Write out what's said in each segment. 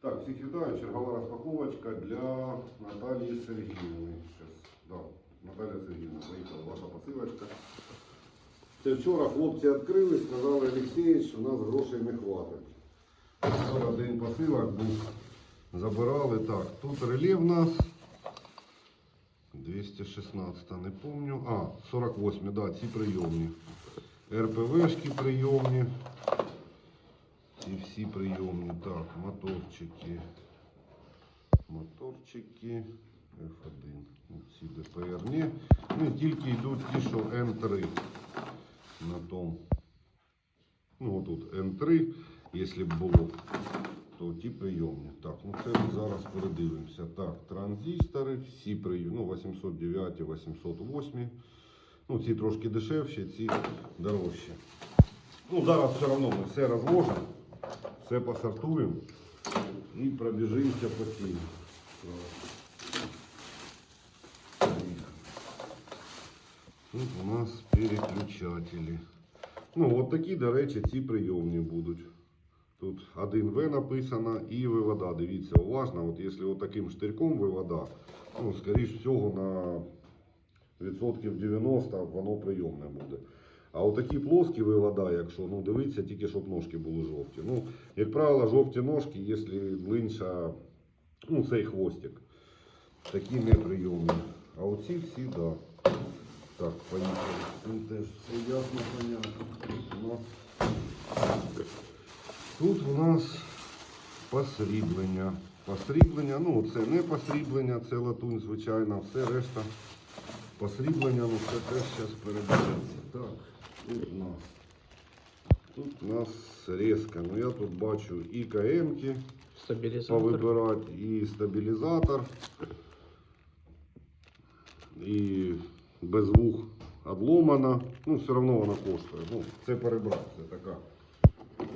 Так, всіх вітаю. Чергова розпаковочка для Наталії Сергіївни. Да, Наталія Сергіївна, поїхала ваша посилочка. Це вчора хлопці відкрили, сказали Олексійович, що у нас грошей не хватить. Вчора день посилок був. Забирали так. Тут реле в нас. 216, не помню. А, 48, да, ці прийомні. РПВшки прийомні. Ці всі прийомні. Так, моторчики. Моторчики. F1. Ну, Ці ДПРні. Ну і тільки йдуть ті, що N3 на том. Ну, тут N3, якщо б було, то ті прийомні. Так, ну це зараз передивимося. Так, транзистори, всі прийомні, ну 809, 808. Ну, ці трошки дешевші, ці дорожчі. Ну, зараз все одно ми все розложимо, все посортуємо і пробіжимося по цій. Тут у нас переключателі. Ну, от такі, до речі, ці прийомні будуть. Тут 1В написано і вивода. Дивіться уважно, от якщо таким штирком вивода, ну, скоріш всього на відсотків 90 воно прийомне буде. А отакі плоскі вивода, якщо ну дивіться, тільки щоб ножки були жовті. Ну, як правило, жовті ножки, якщо длинша, ну цей хвостик, такі неприйомні. А оці всі, так. Да. Так, поїхали. Цим теж все ясно, понятно. Тут у нас, тут посріблення. Посріблення, ну це не посріблення, це латунь, звичайно, все решта. Посріблення, ну це теж зараз передається. Так, тут у нас. Тут у нас резка. Ну я тут бачу і КМ-ки повибирати, і стабілізатор, і без вух одломана. Ну, все одно вона коштує. Ну, це перебрати, це така.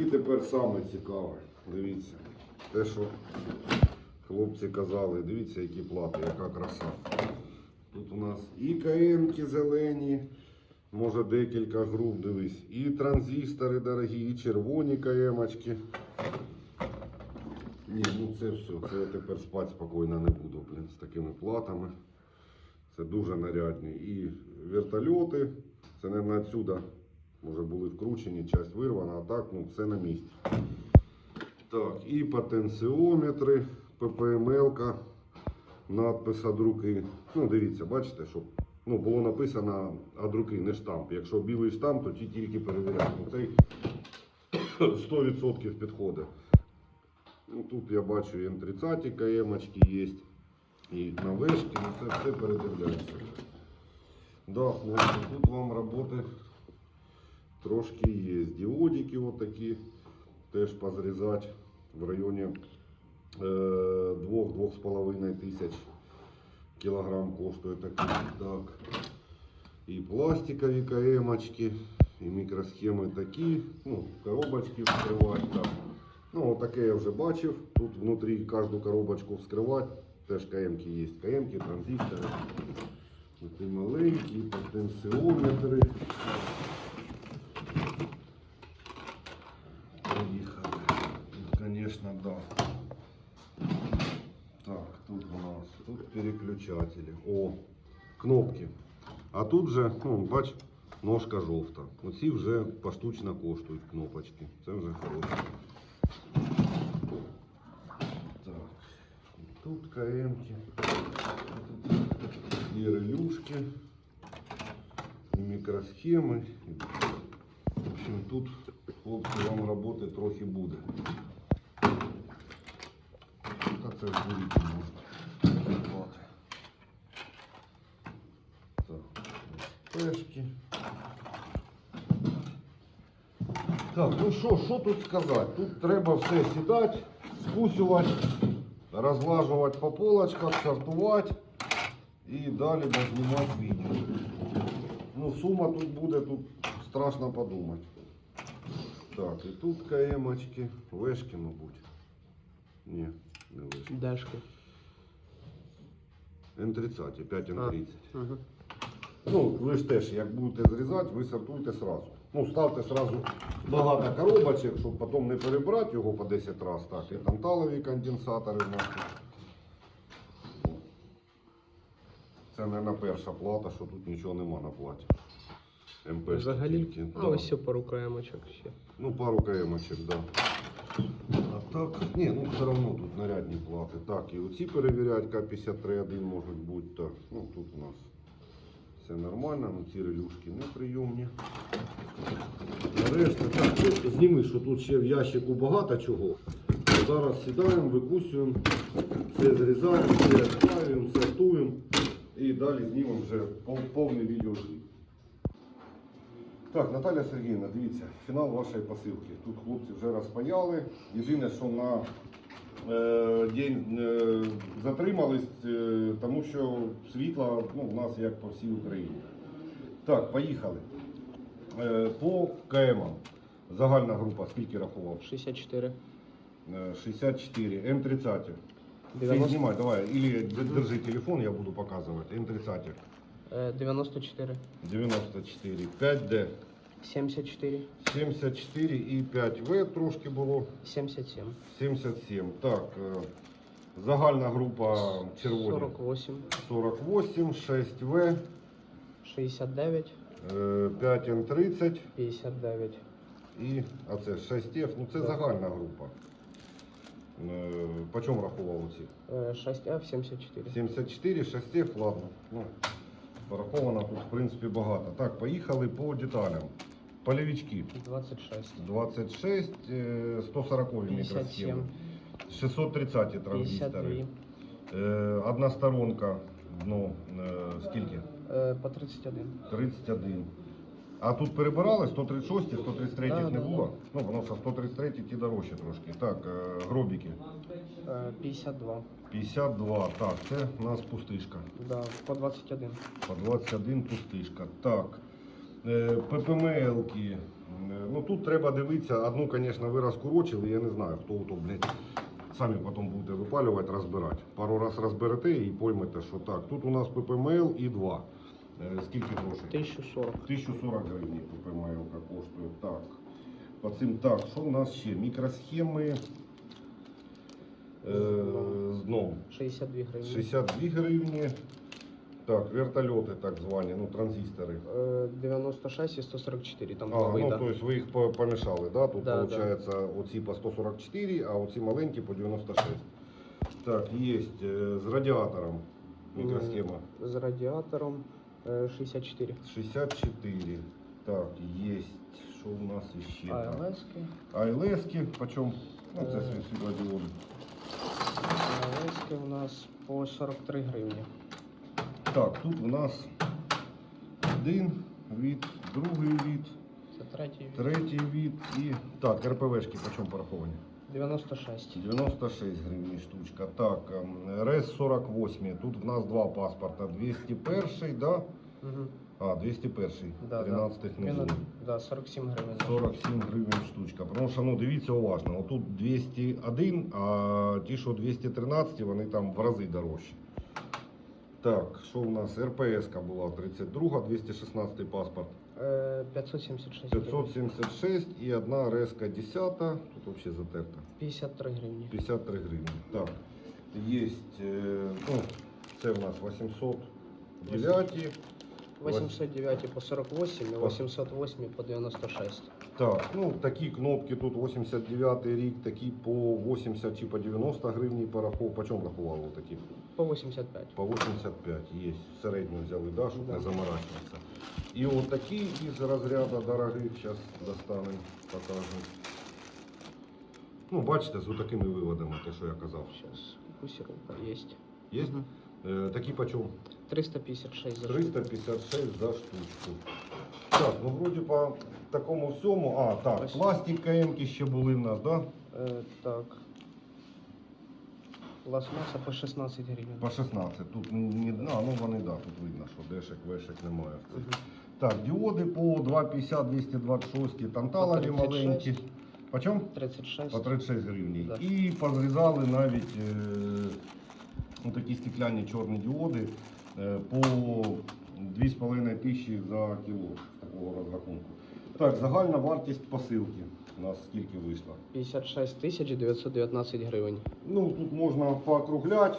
І тепер саме цікаве. Дивіться. Те, що хлопці казали, дивіться, які плати, яка краса. Тут у нас і КМ-ки зелені, може декілька груп, дивись, і транзистори дорогі, і червоні КМ-очки. Ні, ну це все. Це я тепер спати спокійно не буду, блін, з такими платами. Це дуже нарядні. І вертольоти, це не отсюда, може були вкручені, часть вирвана, а так ну, все на місці. Так, і потенціометри, ППМЛ-ка, надпис від руки. Ну, дивіться, бачите, щоб ну, було написано від руки, не штамп. Якщо білий штамп, то ті тільки перевіряють. Ну, цей 100% підходить. Ну, тут я бачу і М30 КМ-очки є, і на вишки, ну це все передивляється. Да, хлопці, тут вам роботи трошки є. Діодики отакі теж позрізати в районі е, 2-2,5 тисяч кілограм коштує такі. Так. І пластикові КМ-очки, і мікросхеми такі, ну, коробочки вскривати. Так. Ну, таке я вже бачив. Тут внутрі кожну коробочку вскривати. Теж КМ-ки є. КМ-ки, транзистори. Такі маленькі, потенціометри. Поїхали. Тут, звісно, да. тут переключателі. О, кнопки. А тут же, ну, бач, ножка жовта. Оці вже поштучно коштують кнопочки. Це вже хороше. Так, тут КМки, тут і релюшки, і мікросхеми. В общем, тут, хлопці, вам роботи трохи буде. Та це ж виліти можна. ось пешки. Так, ну що, що тут сказати? Тут треба все сідати, скусювати, розлажувати по полочках, сортувати і далі знімати відео. Ну, сума тут буде, тут страшно подумати. Так, і тут КМ-очки, вешки, мабуть. Ні, не вешки. Дашки. Н30, 5 Н30. Ага. Ну, ви ж теж, як будете зрізати, ви сортуйте сразу. Ну, ставте сразу багато коробочок, щоб потім не перебрати його по 10 разів. Так, і танталові конденсатори в нас. Це, мабуть, перша плата, що тут нічого нема на платі. МП Взагалі, а Да. ось все пару каємочок ще. Ну, пару каємочок, да. А так, ні, ну все одно тут нарядні плати. Так, і оці перевіряють К-53-1 можуть бути. Так, ну тут у все нормально, ну ці релюшки неприйомні. Нарешті, так, ну, зніми, що тут ще в ящику багато чого. Зараз сідаємо, викусуємо, все зрізаємо, все відправимо, сортуємо і далі знімемо вже пов- повний відеокліп. Так, Наталя Сергіївна, дивіться, фінал вашої посилки. Тут хлопці вже розпаяли. Єдине, що на день е, затримались, е, тому що світла ну, в нас як по всій Україні. Так, поїхали. Е, по КМ. Загальна група, скільки рахував? 64. Е, 64. М30. Ти 90, знімай, давай. Или держи телефон, я буду показувати. М30. е, 94. 94. 5D. 74. 74 і 5В трошки було. 77. 77. Так, е, загальна група червоні 48. 48, 6В, 69. е, 5Н30 59. і а це 6Ф. Ну це Так. загальна група. Е, По чому рахував оці? Е, 6F 74. 74, 6Ф, ладно. Ну, пораховано тут в принципі багато. Так, поїхали по деталям. Полівічки. 26. 26, е, 140 мікросхеми. 57. 630 транзистори. 52. Е, Одна сторонка, ну, е, скільки? Е, По 31. 31. А тут перебирали 136, 133 Да, не да, було? Ну, воно що 133 ті дорожче трошки. Так, гробики. Е, 52. 52. Так, це у нас пустишка. Да, по 21. По 21 пустишка. Так. Е, ППМЛки. Е, Ну тут треба дивитися. Одну, звісно, ви розкурочили, я не знаю, хто то, блядь. Самі потім будете випалювати, розбирати. Пару раз розберете і поймете, що так. Тут у нас ППМЛ і 2. Е, Скільки грошей? 1040. 1040 гривень ППМЛ коштує. Так. По цим так, що у нас ще? Мікросхеми. Е, знову 62 гривні. 62 гривні. Так, вертольоти так звані, ну транзистори. Е, 96 і 144. Там А, два ну, вида. то есть ви їх по- помішали, да? Тут Да, виходить оці по 144, а оці маленькі по 96. Так, є з радіатором мікросхема. З радіатором е, 64. 64. Так, є. Що у нас там? АЛСки. АЛСки, почем? Ну, це Е. світлодіоди. Нас по 43 гривні. Так, тут у нас один від, другий від, Це третій. третій від і. Так, РПВшки по чому пораховані? 96. 96 гривень штучка. Так, ем, РС 48. Тут в нас два паспорта. 201, да? Угу. А, 201. Да, 13 да. внизу. Да, 47 гривень. 47 гривень штучка. Тому що, ну, дивіться уважно. Отут 201, а ті, що 213, вони там в рази дорожчі. Так, що у нас? РПС була 32, 216 паспорт. Е, 576 576 і одна РСК 10, тут взагалі затерта. 53 гривні. 53 гривні. Так. Є, ну, це у нас 809. 809 по 48 і 808 по 96. Так, ну такі кнопки тут 89 рік, такі по 80 чи по 90 гривні порахов. По чому рахували такі? По 85. По 85 є. Середню взяли, да, щоб Да. не заморачуватися. І от такі із розряду дорогих, зараз достанемо, покажемо. Ну, бачите, з такими виводами, те, що я казав. Сейчас фокусировка есть. Є? Е, такі по чому? 356 за штуку. 356 за штучку. Так, ну вроді по такому всьому. А, так, Ось. пластик КМ ще були в нас, да? Е, так. Пластмаса по 16 гривень. По 16. Тут не, а, ну вони, да, тут видно, що дешек, вешек немає. в цих. Мгм. Так, діоди по 250, 226, танталові По 36. маленькі. По чому? 36. По 36 гривень. Да. І позрізали навіть е, ну, такі стекляні чорні діоди по 2,5 тисячі за кіло такого розрахунку. Так, загальна вартість посилки у нас скільки вийшла? 56 тисяч 919 гривень. Ну, тут можна поокругляти,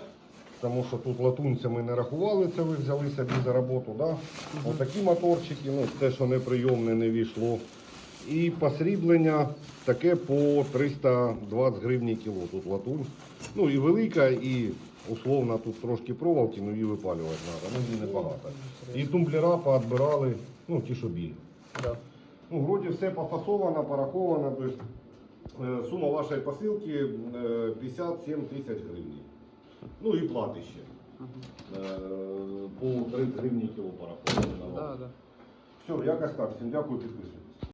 тому що тут латунцями не рахували, це ви взяли собі за роботу, да? Отакі моторчики, ну, те, що неприйомне, не війшло. І посріблення таке по 320 гривень кіло. Тут латунь. Ну і велика, і условно тут трошки проволоки, ну її випалювати треба, ну її небагато. І тумблера поотбирали, ну ті, що білі. Да. Ну, вроді все пофасовано, пораховано. То есть, е, сума вашої посилки е, 57 тисяч гривень. Ну і плати ще. Е, По 30 гривень кіло пораховано. Да, да. Все, якось так. Всім дякую, підписуйтесь.